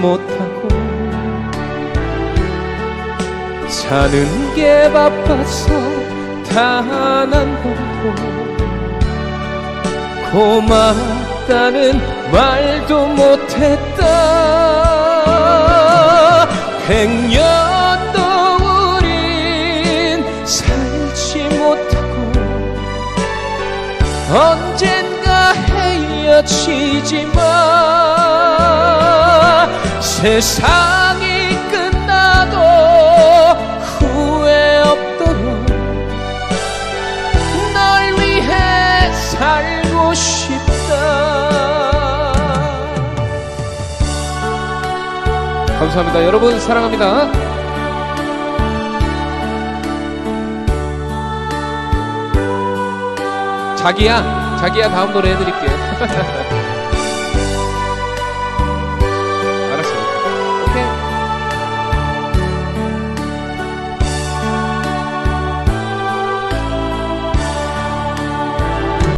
못하고 사는 게 바빠서 단 한 번도 고맙다는 말도 못했다. 백년도 우린 살지 못하고 언젠가 헤어지지만 세상이 끝나도 후회 없도록 널 위해 살고 싶다. 감사합니다. 여러분 사랑합니다. 자기야 자기야 다음 노래 해드릴게